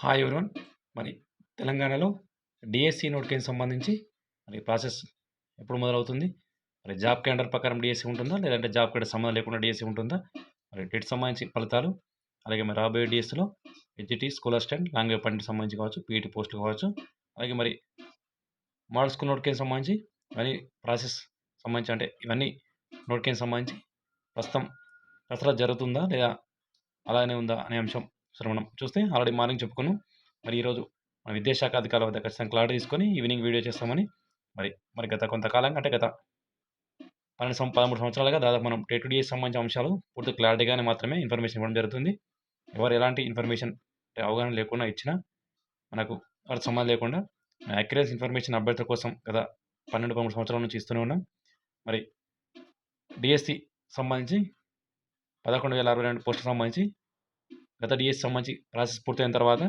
Hi everyone మరి తెలంగాణలో DSC notification సంబంధించి? మరి ప్రాసెస్ ఎప్పుడు మొదలవుతుంది? మరి జాబ్ క్యాలెండర్ ప్రకారం డిఎస్సి ఉంటుందా? లేదంటే జాబ్ క్యాలెండర్ సంబంధం లేకుండా డిఎస్సి ఉంటుందా? మరి డేట్ సంబంధించి ఫలితాలు అలాగే మరి రాబోయే డిఎస్సిలో HGT school assistant language pandit సంబంధించి కావచ్చు పీఈటీ పోస్టులు కావచ్చు అలాగే మరి మోడల్ స్కూల్ నోటిఫికేషన్ సంబంధించి? ఇవన్నీ ప్రాసెస్ సంబంధించి అంటే ఇవన్నీ నోటిఫికేషన్ సంబంధించి? ప్రస్తుతం కసరత్ జరుగుతుందా? లేదా అలానే ఉందా? అనే అంశం సరే మనం చూస్తే ఆల్రెడీ మార్నింగ్ చెప్పుకున్నాం. మరి ఈరోజు మన విద్యాశాఖ అధికారుల వద్ద ఖచ్చితంగా క్లారిటీ తీసుకొని ఈవినింగ్ వీడియో చేస్తామని మరి మరి గత కొంతకాలంగా అంటే గత పన్నెండు సం పదమూడు సంవత్సరాలుగా దాదాపు మనం డే టు డే సంబంధించిన అంశాలు పూర్తి క్లారిటీగానే మాత్రమే ఇన్ఫర్మేషన్ ఇవ్వడం జరుగుతుంది. ఎవరు ఎలాంటి ఇన్ఫర్మేషన్ అవగాహన లేకుండా ఇచ్చినా మనకు వారికి సంబంధం లేకుండా యాక్యురేస్ ఇన్ఫర్మేషన్ అభ్యర్థుల కోసం గత పన్నెండు పదమూడు సంవత్సరాల నుంచి ఇస్తూనే ఉన్నాం. మరి డిఎస్సి సంబంధించి పదకొండు వేల అరవై రెండు పోస్టులకు సంబంధించి గత డిఎస్ సంబంధించి ప్రాసెస్ పూర్తయిన తర్వాత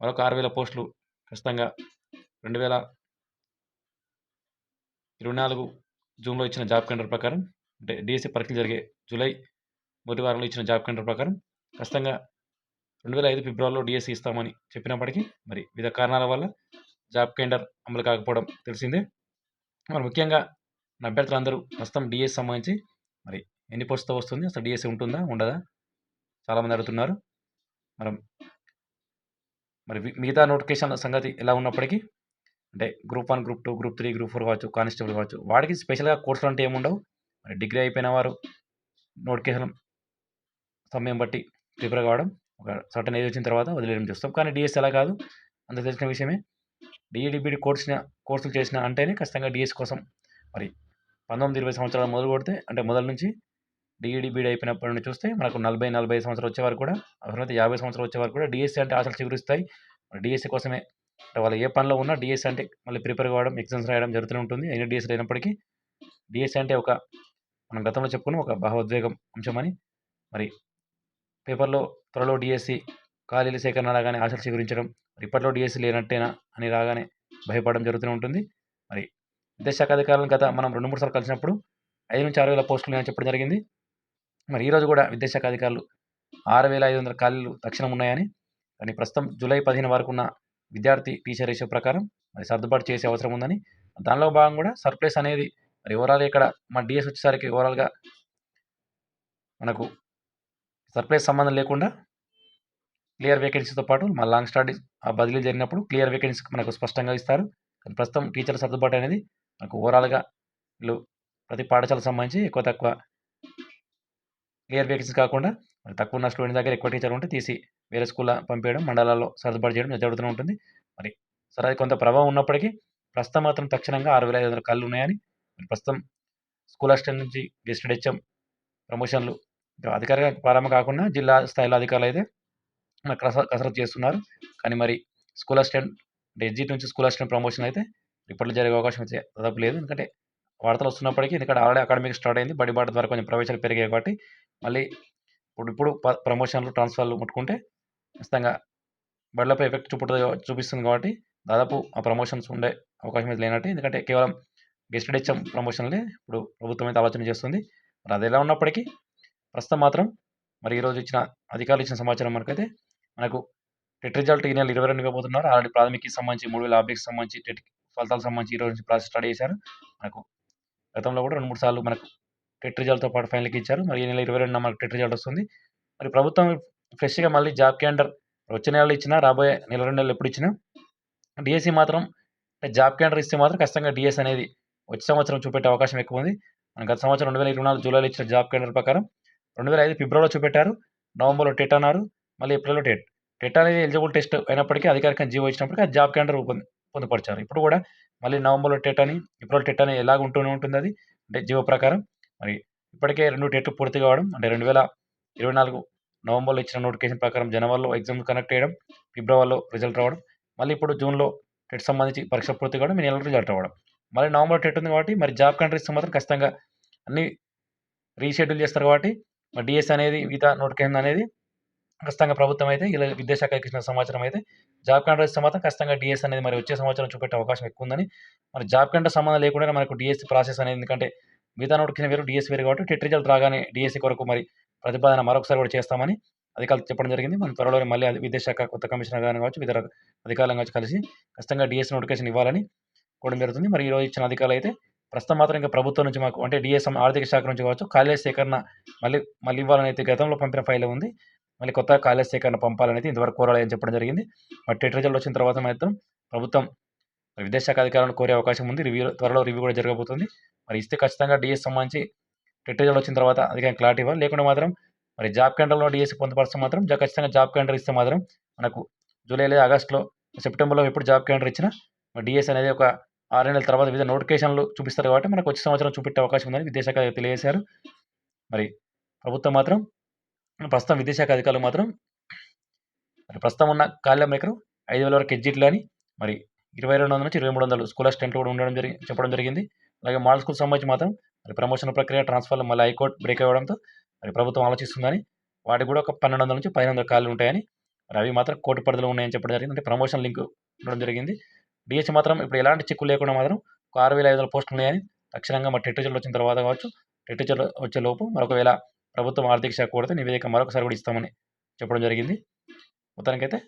మరొక ఆరు వేల పోస్టులు ఖచ్చితంగా రెండు వేల ఇరవై నాలుగు జూన్లో ఇచ్చిన జాబ్ క్యాలెండర్ ప్రకారం అంటే డిఎస్సి పరీక్షలు జరిగే జూలై మొదటి వారంలో ఇచ్చిన జాబ్ క్యాలెండర్ ప్రకారం ఖచ్చితంగా రెండు వేల ఐదు ఫిబ్రవరిలో డిఎస్సి ఇస్తామని చెప్పినప్పటికీ మరి వివిధ కారణాల వల్ల జాబ్ క్యాలెండర్ అమలు కాకపోవడం తెలిసిందే. మరి ముఖ్యంగా నా అభ్యర్థులందరూ ప్రస్తుతం డిఎస్ సంబంధించి మరి ఎన్ని పోస్టుతో వస్తుంది? అసలు డిఎస్సి ఉంటుందా? ఉండదా? చాలామంది అడుగుతున్నారు. మనం మరి మిగతా నోటిఫికేషన్ సంగతి ఎలా ఉన్నప్పటికీ అంటే group one group two group three group four కావచ్చు కానిస్టేబుల్ కావచ్చు వాడికి స్పెషల్గా కోర్సులు అంటే ఏముండవు. మరి డిగ్రీ అయిపోయిన వారు నోటిఫికేషన్ సమయం బట్టి ప్రిపేర్ కావడం ఒక సర్టన్ ఏజ్ వచ్చిన తర్వాత వదిలేయడం చేస్తాం. కానీ డిఎస్ అలా కాదు. అంత తెలిసిన విషయమే. డిఈడిబిడి కోర్సిన కోర్సులు చేసిన అంటేనే ఖచ్చితంగా డిఎస్ కోసం మరి పంతొమ్మిది ఇరవై సంవత్సరాలు మొదలు కొడితే అంటే మొదల నుంచి డిఈడి బీడీ అయిపోయినప్పటి నుండి చూస్తే మనకు నలభై నలభై సంవత్సరం సంవత్సరాలు కూడా అవసరమైతే యాభై సంవత్సరాలు వచ్చేవారు కూడా డిఎస్సి అంటే ఆశలు చిగురిస్తాయి. డిఎస్సి కోసమే అంటే వాళ్ళు ఏ పనిలో ఉన్నా డిఎస్సి అంటే మళ్ళీ ప్రిపేర్ కావడం ఎగ్జామ్స్ రాయడం జరుగుతూనే ఉంటుంది. ఎన్ని డిఎస్సి అయినప్పటికీ డిఎస్సి అంటే ఒక మనం గతంలో చెప్పుకున్న ఒక భావోద్వేగం అంశమని మరి పేపర్లో త్వరలో డిఎస్సి ఖాళీల సేకరణ రాగానే ఆశలు చిగురించడం మరి ఇప్పట్లో డిఎస్సి లేనట్టేనా అని రాగానే భయపడడం జరుగుతూనే ఉంటుంది. మరి విద్యాశాఖ అధికారులను గత మనం రెండు మూడు సార్లు కలిసినప్పుడు ఐదు నుంచి ఆరు వేల పోస్టులు నేను చెప్పడం జరిగింది. మరి ఈరోజు కూడా విద్యాశాఖ అధికారులు ఆరు వేల ఐదు వందల ఖాళీలు తక్షణం ఉన్నాయని కానీ ప్రస్తుతం జూలై పదిహేను వరకు ఉన్న విద్యార్థి టీచర్ రేషియో ప్రకారం మరి సర్దుబాటు చేసే అవసరం ఉందని దానిలో భాగం కూడా సర్ప్లేస్ అనేది మరి ఓవరాల్ ఇక్కడ మా డిఎస్ వచ్చేసరికి ఓవరాల్గా మనకు సర్ప్లేస్ సంబంధం లేకుండా క్లియర్ వేకెన్సీతో పాటు మా లాంగ్ స్టడీ ఆ బదిలీ జరిగినప్పుడు క్లియర్ వేకెన్సీ మనకు స్పష్టంగా ఇస్తారు. కానీ ప్రస్తుతం టీచర్ సర్దుబాటు అనేది మనకు ఓవరాల్గా వీళ్ళు ప్రతి పాఠశాలకు సంబంధించి ఎక్కువ తక్కువ క్లియర్ వేకెన్సీ కాకుండా మరి తక్కువ ఉన్న స్టూడెంట్ దగ్గర ఎక్కువ టీచర్ ఉంటే తీసి వేరే స్కూల్లో పంపించడం మండలాల్లో సర్దుబాటు చేయడం జరుగుతూనే ఉంటుంది. మరి సరే అది కొంత ప్రభావం ఉన్నప్పటికీ ప్రస్తుతం మాత్రం తక్షణంగా ఆరు వేల ఐదు వందల కళ్ళు ఉన్నాయని మరి ప్రస్తుతం స్కూల్ అసిస్టెంట్ నుంచి గెస్టెడ్ హెచ్ఎం ప్రమోషన్లు. అధికారిగా ప్రారంభం కాకుండా జిల్లా స్థాయిలో అధికారులు అయితే మనకు కసరత్తు చేస్తున్నారు. కానీ మరి స్కూల్ అసిస్టెంట్ అంటే ఎగ్జిట్ నుంచి స్కూల్ అసిస్టెంట్ ప్రమోషన్ అయితే ఇప్పట్లో జరిగే అవకాశం అయితే దాదాపు లేదు. ఎందుకంటే వార్తలు వస్తున్నప్పటికీ ఎందుకంటే ఆల్రెడీ అకాడమిక్ స్టార్ట్ అయింది. బడి బాట ద్వారా కొంచెం ప్రవేశాలు పెరిగాయి కాబట్టి మళ్ళీ ఇప్పుడు ఇప్పుడు ప్రమోషన్లు ట్రాన్స్ఫర్లు ముట్టుకుంటే ఖచ్చితంగా బడ్లపై ఎఫెక్ట్ చూపుతుంది చూపిస్తుంది కాబట్టి దాదాపు ఆ ప్రమోషన్స్ ఉండే అవకాశం అయితే లేనట్టు. ఎందుకంటే కేవలం గెస్టెడ్ హెచ్ఎం ప్రమోషన్లే ఇప్పుడు ప్రభుత్వం అయితే ఆలోచన చేస్తుంది. మరి అది ఎలా ఉన్నప్పటికీ ప్రస్తుతం మాత్రం మరి ఈరోజు ఇచ్చిన అధికారులు ఇచ్చిన సమాచారం మనకైతే మనకు టెట్ రిజల్ట్ ఈ నెల ఇరవై రెండు ఇవ్వబోతున్నారు. ఆల్రెడీ ప్రాథమిక సంబంధించి మూడు వేల ఆబ్జెక్ట్స్ సంబంధించి టెట్ ఫలితాలకు సంబంధించి ఈ రోజు నుంచి ప్రాసెస్ స్టార్ట్ చేశారు. మనకు గతంలో కూడా రెండు మూడు సార్లు మనకు టెట్ రిజల్ట్తో పాటు ఫైనల్కి ఇచ్చారు. మరి ఈ నెల ఇరవై రెండున మనకు టెట్ రిజల్ట్ వస్తుంది. మరి ప్రభుత్వం ఫ్రెష్గా మళ్ళీ జాబ్ క్యాండర్ వచ్చే నెలలో ఇచ్చినా రాబోయే నెల రెండు నెలలు ఎప్పుడు ఇచ్చినా డిఎస్సి మాత్రం జాబ్ క్యాండర్ ఇస్తే మాత్రం ఖచ్చితంగా డిఎస్ అనేది వచ్చే సంవత్సరం చూపెట్టే అవకాశం ఎక్కువ ఉంది. మన గత సంవత్సరం రెండు వేల ఇరవై నాలుగు జూలైలో ఇచ్చిన జాబ్ క్యాండర్ ప్రకారం రెండు వేల ఐదు ఫిబ్రవరిలో చూపెట్టారు. నవంబర్లో టెట్ అన్నారు. మళ్ళీ ఏప్రిల్లో టెట్. టెట్ అనేది ఎలిజిబుల్ టెస్ట్ అయినప్పటికీ అధికారికంగా జీవో ఇచ్చినప్పటికీ ఆ జాబ్ క్యాండర్ పొందుపరిచారు. ఇప్పుడు కూడా మళ్ళీ నవంబర్లో టెట్ అని ఏప్రిల్ టెట్ అని ఎలాగ ఉంటూనే ఉంటుంది అది. అంటే జీవో ప్రకారం. మరి ఇప్పటికే రెండు డేట్లు పూర్తి కావడం అంటే రెండు వేల ఇరవై నాలుగు నవంబర్లో ఇచ్చిన నోటిఫికేషన్ ప్రకారం జనవరిలో ఎగ్జామ్ కనెక్ట్ చేయడం ఫిబ్రవరిలో రిజల్ట్ రావడం మళ్ళీ ఇప్పుడు జూన్లో టెట్ సంబంధించి పరీక్ష పూర్తి కావడం మీ నెలలో రిజల్ట్ రావడం. మళ్ళీ నవంబర్ టెట్ ఉంది కాబట్టి మరి జాబ్ కంట్రీస్ మాత్రం ఖచ్చితంగా అన్ని రీషెడ్యూల్ చేస్తారు కాబట్టి మరి డిఎస్ అనేది మిగతా నోటిఫికేషన్ అనేది ఖచ్చితంగా ప్రభుత్వం అయితే ఇలా విద్యాశాఖకి ఇచ్చిన సమాచారం అయితే జాబ్ క్యాలెండర్ మాత్రం ఖచ్చితంగా డిఎస్ అనేది మరి వచ్చే సంవత్సరం చూపెట్టే అవకాశం ఎక్కువ ఉందని మరి జాబ్ క్యాలెండర్ సంబంధం లేకుండా మనకు డిఎస్సి ప్రాసెస్ అనేది ఎందుకంటే మిగతా నోటిఫికేషన్ వేరు డిఎస్సీ వేరు కాబట్టి టెట్ రిజల్ట్ రాగానే డిఎస్సి కొరకు మరి ప్రతిపాదన మరొకసారి కూడా చేస్తామని అధికారులు చెప్పడం జరిగింది. మనం త్వరలోనే మళ్ళీ అది విద్యాశాఖ కొత్త కమిషనర్ గారిని కావచ్చు ఇతర అధికారులను కావచ్చు కలిసి ఖచ్చితంగా డిఎస్సీ నోటిఫికేషన్ ఇవ్వాలని కూడా జరుగుతుంది. మరి ఈరోజు ఇచ్చిన అధికారులు అయితే ప్రస్తుతం మాత్రం ఇంకా ప్రభుత్వం నుంచి మాకు అంటే డిఎస్ఎం ఆర్థిక శాఖ నుంచి కావచ్చు ఖాళీ సేకరణ మళ్ళీ మళ్ళీ ఇవ్వాలని అయితే గతంలో పంపిన ఫైల్ ఉంది. మళ్ళీ కొత్త ఖాళీ సేకరణ పంపాలని అయితే ఇంతవరకు కోరాలని చెప్పడం జరిగింది. మరి టెట్ రిజల్ట్ వచ్చిన తర్వాత మాత్రం ప్రభుత్వం మరి విదేశాఖ అధికారులను కోరే అవకాశం ఉంది. రివ్యూ త్వరలో రివ్యూ కూడా జరగబోతుంది. మరి ఇస్తే ఖచ్చితంగా డిఎస్ సంబంధించి టెట్ వచ్చిన తర్వాత అధికారం క్లారిటీ ఇవ్వాలి. లేకుండా మాత్రం మరి జాబ్ క్యాలెండర్లో డిఎస్సి పొందపరిస్తే మాత్రం ఖచ్చితంగా జాబ్ క్యాలెండర్ ఇస్తే మాత్రం మనకు జూలై లేదా ఆగస్టులో సెప్టెంబర్లో ఎప్పుడు జాబ్ క్యాలెండర్ ఇచ్చినా మరి డిఎస్ అనేది ఒక ఆరు నెలల తర్వాత వివిధ నోటిఫికేషన్లు చూపిస్తారు కాబట్టి మనకు వచ్చే సంవత్సరం చూపెట్టే అవకాశం ఉందని విదేశాఖ తెలియజేశారు. మరి ప్రభుత్వం మాత్రం ప్రస్తుతం విదేశాఖ అధికారులు మాత్రం మరి ప్రస్తుతం ఉన్న ఖాళీ మేకరు ఐదు వేల వరకు ఎగ్జిట్లు అని మరి ఇరవై రెండు వందల నుంచి ఇరవై మూడు వందలు స్కూల్ అసిస్టెంట్ కూడా ఉండడం జరిగి చెప్పడం జరిగింది. అలాగే మోడల్ స్కూల్ సంబంధించి మాత్రం మరి ప్రమోషన్ ప్రక్రియ ట్రాన్స్ఫర్లో మళ్ళీ హైకోర్టు బ్రేక్ అవ్వడంతో మరి ప్రభుత్వం ఆలోచిస్తుందని వాటికి కూడా ఒక పన్నెండు వందల నుంచి పదిహేను వందల ఖాళీ ఉంటాయని మరి అవి మాత్రం కోర్టు పరిధిలో ఉన్నాయని చెప్పడం జరిగింది. అంటే ప్రమోషన్ లింక్ ఉండడం జరిగింది. డిఎస్సి మాత్రం ఇప్పుడు ఎలాంటి చిక్కు లేకుండా మాత్రం ఒక ఆరు వేల ఐదు వందల పోస్టులు ఉన్నాయని తక్షణంగా మరి టెట్ రిజల్ట్ వచ్చిన తర్వాత కావచ్చు టెట్ రిజల్ట్ వచ్చే లోపు మరొకవేళ ప్రభుత్వం ఆర్థిక శాఖ కొడితే నివేదిక మరొకసారి కూడా ఇస్తామని చెప్పడం జరిగింది. మొత్తానికైతే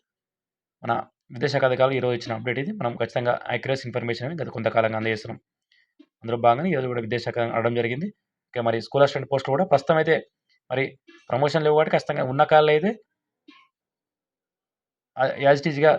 మన విద్యాశాఖ అధికారులు ఈరోజు ఇచ్చిన అప్డేట్ ఇది. మనం ఖచ్చితంగా యాక్యురేస్ ఇన్ఫర్మేషన్ అని గత కొంతకాలంగా అందజేస్తున్నాం. అందులో భాగంగా ఈరోజు కూడా విద్యాశాఖ అడగడం జరిగింది. ఓకే మరి స్కూల్ అసిస్టెంట్ పోస్టులు కూడా ప్రస్తుతం అయితే మరి ప్రమోషన్ లేవు కాబట్టి ఖచ్చితంగా ఉన్న కాళ్ళు అయితే యాజ్ ఇట్ ఈజ్గా